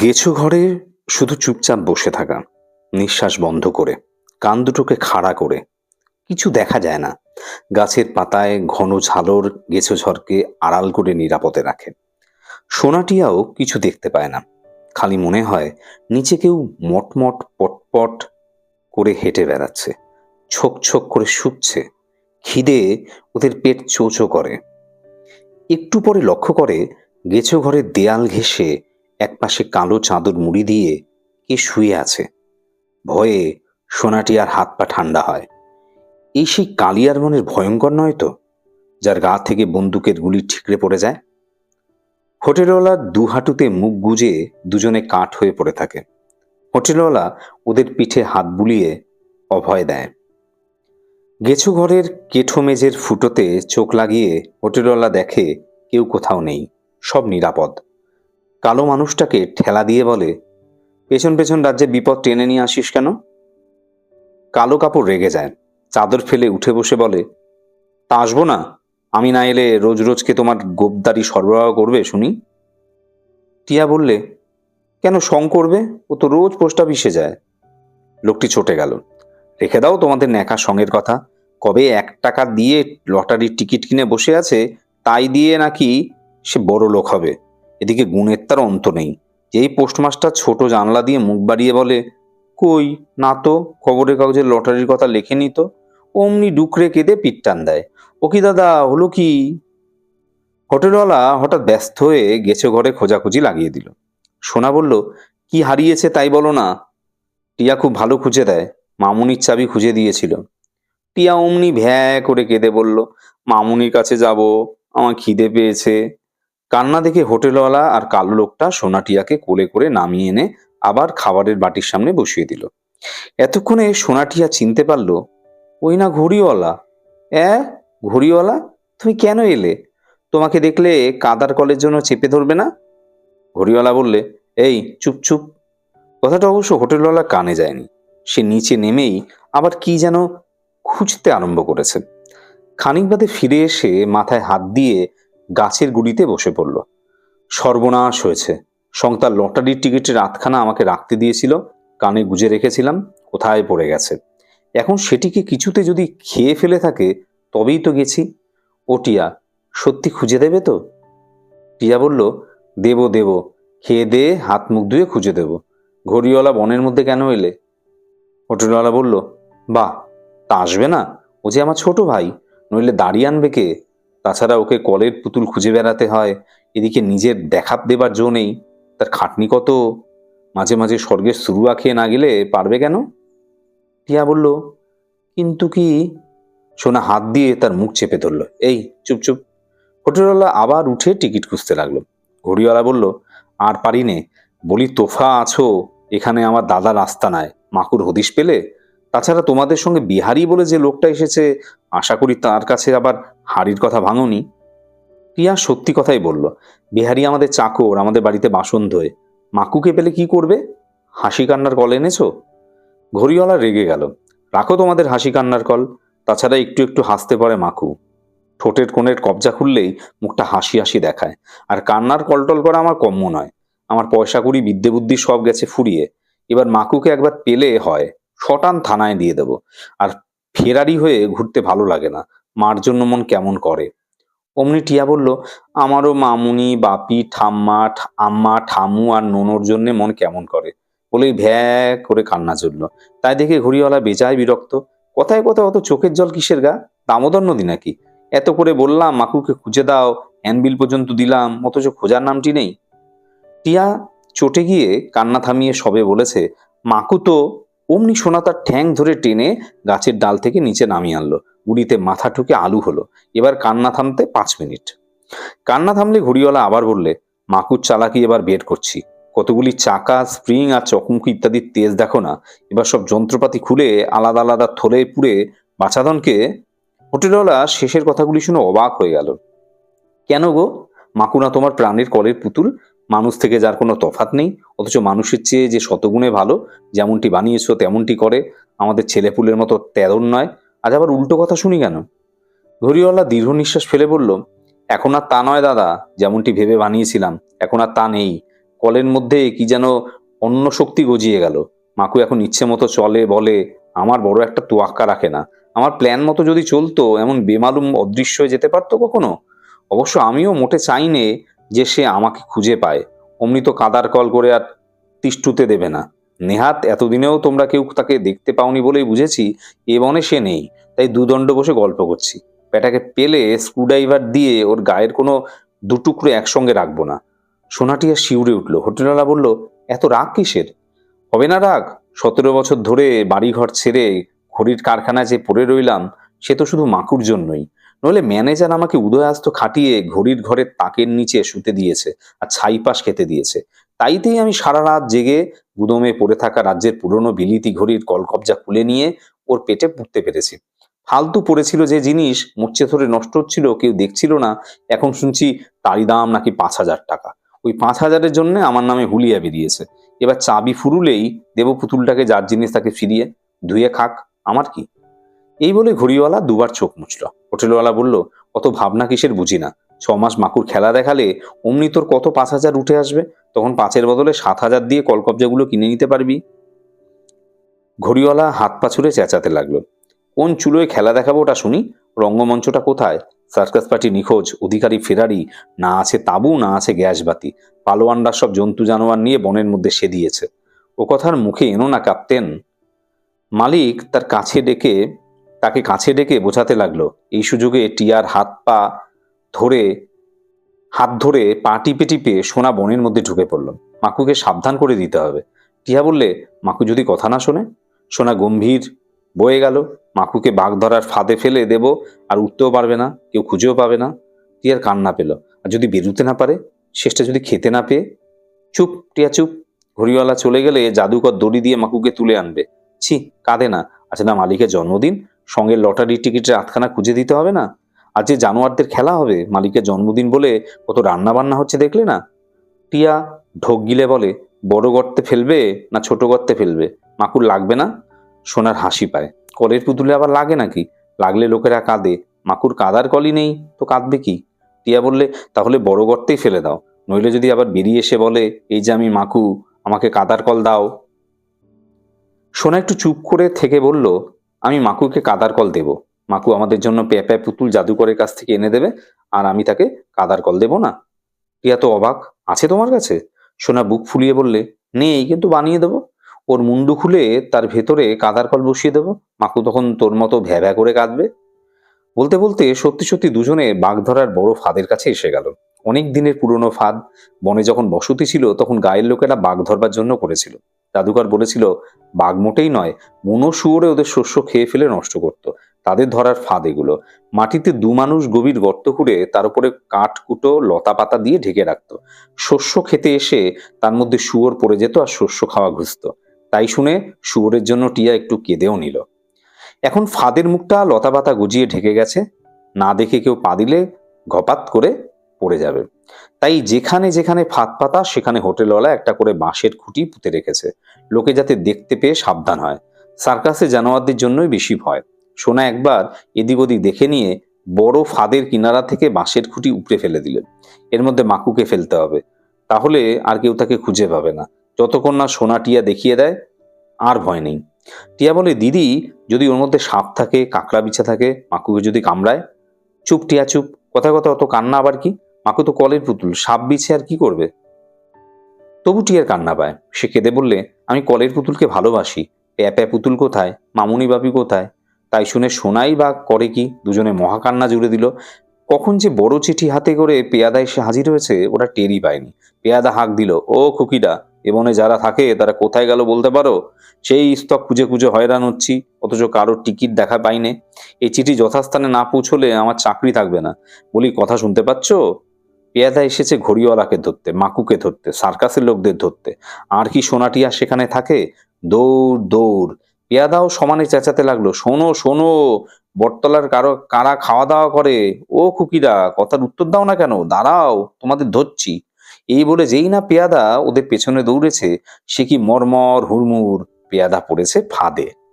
গেছো ঘরে শুধু চুপচাপ বসে থাকা, নিঃশ্বাস বন্ধ করে, কান দুটোকে খাড়া করে। কিছু দেখা যায় না। গাছের পাতায় ঘন ঝালর গেছো ঝড়কে আড়াল করে নিরাপদে রাখে। সোনাটিয়াও কিছু দেখতে পায় না। খালি মনে হয় নিচে কেউ মটমট, পটপট করে হেঁটে বেড়াচ্ছে, ছোক ছোক করে শুচ্ছে। খিদে ওদের পেট চোচো করে। একটু পরে লক্ষ্য করে গেছো ঘরের দেয়াল ঘেঁষে একপাশে কালো চাদর মুড়ি দিয়ে কে শুয়ে আছে। ভয়ে সোনাটি আর হাত পা ঠান্ডা হয়। এই সেই কালিয়ার মনের ভয়ঙ্কর নয় তো, যার গা থেকে বন্দুকের গুলি ঠিকরে পড়ে যায়? হোটেলওয়ালা দু হাঁটুতে মুখ গুজে দুজনে কাঠ হয়ে পড়ে থাকে। হোটেলওয়ালা ওদের পিঠে হাত বুলিয়ে অভয় দেয়। গেছু ঘরের কেঠো মেজের ফুটোতে চোখ লাগিয়ে হোটেলওয়ালা দেখে কেউ কোথাও নেই, সব নিরাপদ। কালো মানুষটাকে ঠেলা দিয়ে বলে, পেছন পেছন রাজ্যে বিপদ টেনে নিয়ে আসিস কেন? কালো কাপড় রেগে যায়, চাদর ফেলে উঠে বসে বলে, তা আসব না, আমি না এলে রোজ রোজকে তোমার গোবদারি সরবরাহ করবে শুনি? টিয়া বললে, কেন সং করবে? ও তো রোজ পোস্ট অফিসে যায়। লোকটি ছুটে গেল, রেখে দাও তোমাদের ন্যাকা সঙ্গের কথা, কবে এক টাকা দিয়ে লটারির টিকিট কিনে বসে আছে, তাই দিয়ে নাকি সে বড় লোক হবে? এদিকে গুণের তার অন্ত নেই। যেই পোস্টমাস্টার ছোট জানলা দিয়ে মুখ বাড়িয়ে বলে, কই, না তো, খবরের কাগজে লটারির কথা লেখেনি নিত অমনি ডুকরে কেঁদে পিটটান দেয়। ও কি দাদা, হলো কি? হোটেলওয়ালা হঠাৎ ব্যস্ত হয়ে গেছে ঘরে খোঁজাখুঁজি লাগিয়ে দিল। সোনা বলল, কি হারিয়েছে তাই বলো না? টিয়া খুব ভালো খুঁজে দেয়। মামুনির চাবি খুঁজে দিয়েছিল। টিয়া অমনি ভ্যা করে কেঁদে বলল, মামুনির কাছে যাব, আমার খিদে পেয়েছে। কান্না দেখে হোটেলওয়ালা আর কালো লোকটা সোনাটিয়াকে কোলে করে নামিয়ে এনে আবার খাবারের বাটির সামনে বসিয়ে দিল। এতক্ষণে সোনাটিয়া চিনতে পারল, ওই না ঘড়িওয়ালা? এ, ঘড়িওয়ালা? তুমি কেন এলে? তোমাকে দেখলে কাদার কলের জন্য চেপে ধরবে না? ঘড়িওয়ালা বললে, এই, চুপ চুপ। কথাটা অবশ্য হোটেলওয়ালা কানে যায়নি। সে নিচে নেমেই আবার কি যেন খুঁজতে আরম্ভ করেছে। খানিক বাদে ফিরে এসে মাথায় হাত দিয়ে গাছের গুড়িতে বসে পড়ল। সর্বনাশ হয়েছে। সংতার লটারির টিকিটের আধখানা আমাকে রাখতে দিয়েছিল, কানে গুজে রেখেছিলাম, কোথায় পড়ে গেছে। এখন সেটিকে কিছুতে যদি খেয়ে ফেলে থাকে, তবেই তো গেছি। ও টিয়া, সত্যি খুঁজে দেবে তো? টিয়া বলল, দেব দেব, খেয়ে দে, হাত মুখ ধুয়ে খুঁজে দেব। ঘড়িওয়ালা বনের মধ্যে কেন এলে? হোটেলওয়ালা বলল, বাহ, তা আসবে না, ও যে আমার ছোট ভাই, নইলে দাঁড়িয়ে আনবে কে? তাছাড়া ওকে কলের পুতুল খুঁজে বেড়াতে হয়, এদিকে নিজের দেখাত দেবার জো নেই, তার খাটনি কত? মাঝে মাঝে স্বর্গের সুরুয়া খেয়ে না গেলে পারবে কেন? টিয়া বলল, কিন্তু কি? সোনা হাত দিয়ে তার মুখ চেপে ধরল, এই, চুপ চুপ। হোটেলওয়ালা আবার উঠে টিকিট খুঁজতে লাগল। ঘড়িওয়ালা বলল, আর পারি নে, বলি তোফা আছো, এখানে আমার দাদার রাস্তা নাই, মাকুর হদিশ পেলে? তাছাড়া তোমাদের সঙ্গে বিহারি বলে যে লোকটা এসেছে, আশা করি তার কাছে আবার হাড়ির কথা ভাঙনি। প্রিয়া সত্যি কথাই বলল, বিহারি আমাদের চাকর, আমাদের বাড়িতে বাসন ধোয়। মাকুকে পেলে কি করবে? হাসি কান্নার কল এনেছো? ঘড়িওয়ালা রেগে গেল, রাখো তোমাদের হাসি কান্নার কল। তাছাড়া একটু একটু হাসতে পারে মাকু। ঠোঁটের কোণের কবজা খুললেই মুখটা হাসি হাসি দেখায়। আর কান্নার কলটল করা আমার কম্য নয়। আমার পয়সা কুড়ি, বিদ্যে বুদ্ধি সব গেছে ফুরিয়ে। এবার মাকুকে একবার পেলে হয়। শটান থানায় দিয়ে দেব। আর ফেরারি হয়ে ঘুরতে ভালো লাগে না। মার জন্য মন কেমন করে? অমনি টিয়া বলল, আমারও মামুনি, বাপি, ঠাম্মা আম্মা ঠামু আর নোনোর জন্যে মন কেমন করে? বলেই ভ্যা করে কান্না চলল। তাই দেখে ঘড়িওয়ালা বেজায় বিরক্ত। কথায় কথায়? অত চোখের জল কিসের গা? দামোদর নদী নাকি? এত করে বললাম, মাকুকে খুঁজে দাও। হ্যান্ডবিল পর্যন্ত দিলাম, অথচ খোঁজার নামটি নেই। টিয়া চটে গিয়ে কান্না থামিয়ে সবে বলেছে, মাকু তো অমনি সোনা তার ঠ্যাং ধরে টেনে গাছের ডাল থেকে নিচে নামিয়ে আনলো। গুড়িতে মাথা ঠুকে আলু হলো। এবার কান্না থামতে পাঁচ মিনিট। কান্না থামলে ঘড়িওয়ালা আবার বললে, মাকুর চালাকি এবার বের করছি। কতগুলি চাকা, স্প্রিং আর চকমুখ ইত্যাদির তেজ দেখো না। এবার সব যন্ত্রপাতি খুলে আলাদা আলাদা থলে পুড়ে বাছাধনকে হোটেলওয়ালা শেষের কথাগুলি শুনে অবাক হয়ে গেল। কেন গো? মাকুনা তোমার প্রাণের কলের পুতুল। মানুষ থেকে যার কোনো তফাৎ নেই, অথচ মানুষের চেয়ে যে শতগুণে ভালো, যেমনটি বানিয়েছো তেমনটি করে, আমাদের ছেলেপুলের মতো তেরন নয়। আজ আবার উল্টো কথা শুনি কেন? ঘড়িওয়ালা দীর্ঘ নিঃশ্বাস ফেলে বলল, এখন আর তা নয় দাদা, যেমনটি ভেবে বানিয়েছিলাম, এখন আর তা নেই। কলের মধ্যে কি যেন অন্য শক্তি গজিয়ে গেল। মাকু এখন ইচ্ছে মতো চলে, বলে, আমার বড় একটা তোয়াক্কা রাখে না। আমার প্ল্যান মতো যদি চলতো, এমন বেমালুম অদৃশ্য হয়ে যেতে পারতো কখনো? অবশ্য আমিও মোটে চাই নে যে সে আমাকে খুঁজে পায়। অমনি তো কাদার কল করে আর তিষ্টুতে দেবে না। নেহাত, এতদিনেও তোমরা কেউ তাকে দেখতে পাওনি বলেই বুঝেছি, এ বনে সে নেই। তাই দুদণ্ড বসে গল্প করছি। পেটাকে পেলে স্ক্রুড্রাইভার দিয়ে ওর গায়ের কোনো দুটুকরো একসঙ্গে রাখব না। সোনাটিয়া শিউরে উঠল। হোটেলওয়ালা বলল, এত রাগ কিসের? হবে না রাগ। সতেরো বছর ধরে বাড়িঘর ছেড়ে ঘড়ির কারখানায় যে পড়ে রইলাম, সে তো শুধু মাকুর জন্যই। নইলে ম্যানেজার আমাকে উদয়াস্ত খাটিয়ে ঘড়ির ঘরের তাকের নিচে শুতে দিয়েছে আর ছাইপাশ খেতে দিয়েছে। তাইতেই আমি সারা রাত জেগে গুদমে পড়ে থাকা রাজ্যের পুরনো বিলিতি ঘড়ির কলকবজা খুলে নিয়ে ওর পেটে পুঁততে পেরেছি। ফালতু পড়েছিল যে জিনিস মোর্চে ধরে নষ্ট হচ্ছিল, কেউ দেখছিল না, এখন শুনছি তারই দাম নাকি পাঁচ হাজার টাকা। ওই পাঁচ হাজারের জন্য আমার নামে হুলিয়া বেরিয়েছে। এবার চাবি ফুরুলেই দেব পুতুলটাকে যার জিনিস তাকে ফিরিয়ে ধুয়ে খাক, আমার কি? এই বলে ঘড়িওয়ালা দুবার চোখ মুছল। হোটেলওয়ালা বলল, অত ভাবনা কিসের বুঝি না। ছ মাস মাকুর খেলা দেখালে অমনি তোর কত পাঁচ হাজার উঠে আসবে? তখন পাঁচের বদলে সাত হাজার দিয়ে কলকবজাগুলো কিনে নিতে পারবি? ঘড়িওয়ালা হাত পা ছুড়ে চেঁচাতে লাগল। কোন চুলোয় খেলা দেখাবো ওটা শুনি? রঙ্গমঞ্চটা কোথায়? সার্কাস পার্টি নিখোঁজ, অধিকারী ফেরারি, না আছে তাঁবু, না আছে গ্যাস বাতি। পালোয়ানরা সব জন্তু জানোয়ার নিয়ে বনের মধ্যে সে দিয়েছে ও কথার মুখে এনো না কাঁপতেন মালিক তার কাছে ডেকে তাকে কাছে ডেকে বোঝাতে লাগল, এই সুযোগে টিয়ার হাত পা ধরে, হাত ধরে পা টিপে টিপে সোনা বনের মধ্যে ঢুকে পড়ল। মাকুকে সাবধান করে দিতে হবে। টিয়া বললে, মাকু যদি কথা না শোনে? সোনা গম্ভীর বয়ে গেল। মাকুকে বাঘ ধরার ফাঁদে ফেলে দেব আর উঠতেও পারবে না, কেউ খুঁজেও পাবে না। টিয়ার কান্না পেল। আর যদি বেরুতে না পারে, শেষটা যদি খেতে না পেয়ে? চুপ, টিয়া, চুপ। ঘড়িওয়ালা চলে গেলে জাদুকর দড়ি দিয়ে মাকুকে তুলে আনবে। ছি, কাঁদে না। আচ্ছা না, মালিকের জন্মদিন? সঙ্গে লটারি টিকিটের আটখানা খুঁজে দিতে হবে না? আর যে জানোয়ারদের খেলা হবে, মালিকের জন্মদিন বলে কত রান্না বান্না হচ্ছে দেখলে না? টিয়া ঢোক গিলে বলে, বড় গর্তে ফেলবে না ছোট গর্তে ফেলবে? মাকুর লাগবে না? সোনার হাসি পায়। কলের পুতুলে আবার লাগে নাকি? লাগলে লোকেরা কাঁদে। মাকুর কাদার কলই নেই, তো কাঁদবে কি? টিয়া বললে, তাহলে বড় গর্তেই ফেলে দাও। নইলে যদি আবার বেরিয়ে এসে বলে, এই যে আমি মাকু, আমাকে কাদার কল দাও সোনা একটু চুপ করে থেকে বলল আমি মাকুকে কাদার কল দেব। মাকু আমাদের জন্য প্যাপা পুতুল জাদুকরের কাছ থেকে এনে দেবে, আর আমি তাকে কাদার কল দেব না। টিয়া তো অবাক, আছে তোমার কাছে? সোনা বুক ফুলিয়ে বললে, নেই, কিন্তু বানিয়ে দেবো। ওর মুন্ডু খুলে তার ভেতরে কাদার কল বসিয়ে দেবো। মাকু তখন তোর মতো ভ্যা ভ্যা করে কাঁদবে। বলতে বলতে সত্যি সত্যি দুজনে বাঘ ধরার বড় ফাঁদের কাছে এসে গেল। অনেক দিনের পুরনো ফাঁদ, বনে যখন বসতি ছিল, তখন গায়ের লোকেরা বাঘ ধরবার জন্য করেছিল। জাদুকর বলেছিল, বাঘ মোটেই নয়, মনো শুয়োরে ওদের শস্য খেয়ে ফেলে নষ্ট করত। তাদের ধরার ফাঁদ এগুলো। মাটিতে দু মানুষ গভীর গর্ত খুঁড়ে তার উপরে কাঠ, কুটো, লতা পাতা দিয়ে ঢেকে রাখত। শস্য খেতে এসে তার মধ্যে শুয়োর পড়ে যেত আর শস্য খাওয়া ঘুষত। তাই শুনে শুয়োরের জন্য টিয়া একটু কেঁদেও নিল। এখন ফাঁদের মুখটা লতা পাতা গুজিয়ে ঢেকে গেছে। না দেখে কেউ পা দিলে ঘপাত করে পড়ে যাবে। তাই যেখানে যেখানে ফাঁক পাতা, সেখানে হোটেলওয়ালা একটা করে বাঁশের খুঁটি পুঁতে রেখেছে। লোকে যাতে দেখতে পেয়ে সাবধান হয়। সার্কাসে জানোয়ারদের জন্যই বেশি ভয়। সোনা একবার এদিক ওদিক দেখে নিয়ে বড় ফাঁদের কিনারা থেকে বাঁশের খুঁটি উপড়ে ফেলে দিলেন এর মধ্যে মাকুকে ফেলতে হবে। তাহলে আর কেউ তাকে খুঁজে পাবে না। যতক্ষণ না সোনা টিয়া দেখিয়ে দেয়, আর ভয় নেই। টিয়া বলে, দিদি, যদি ওর মধ্যে সাপ থাকে, কাঁকড়া বিছা থাকে, মাকুকে যদি কামড়ায়? চুপ টিয়া, চুপ। কথা কথা, অত কান্না আবার কি? মাকু তো কলের পুতুল, সাপ বিছে আর কি করবে? তবু টিয়ার কান্না পায়। সে কেঁদে বললে, আমি কলের পুতুলকে ভালোবাসি। প্যাপা পুতুল কোথায়? মামুনি বাপি কোথায়? তাই শুনে সোনাই বা করে কি? দুজনে মহাকান্না জুড়ে দিল। কখন যে বড় চিঠি হাতে করে পেয়াদা এসে হাজির হয়েছে, ওরা টেরই পায়নি। পেয়াদা হাঁক দিল, ও খুকিরা, এ বনে যারা থাকে, তারা কোথায় গেল বলতে পারো? সেই স্তক খুঁজে খুঁজে হয়রান হচ্ছি, অথচ কারোর টিকিট দেখা পাইনে। এই চিঠি যথাস্থানে না পৌঁছলে আমার চাকরি থাকবে না। বলি, কথা শুনতে পাচ্ছ? পেয়াদা এসেছে ঘড়িওয়ালাকে ধরতে, মাকুকে ধরতে, সার্কাসের লোকদের ধরতে। আর কি সোনাটিয়া সেখানে থাকে? দৌড় দৌড়। পেয়াদাও সমানে চেঁচাতে লাগল, শোনো শোনো, বটতলার কারও, কারা খাওয়া দাওয়া করে? ও খুকিরা কথার উত্তর দাও না কেন? দাঁড়াও, তোমাদের ধরছি। এই বলে যেই না পেয়াদা ওদের পেছনে দৌড়েছে, সে কি মরমর, হুড়মুড়, পেয়াদা পড়েছে ফাঁদে।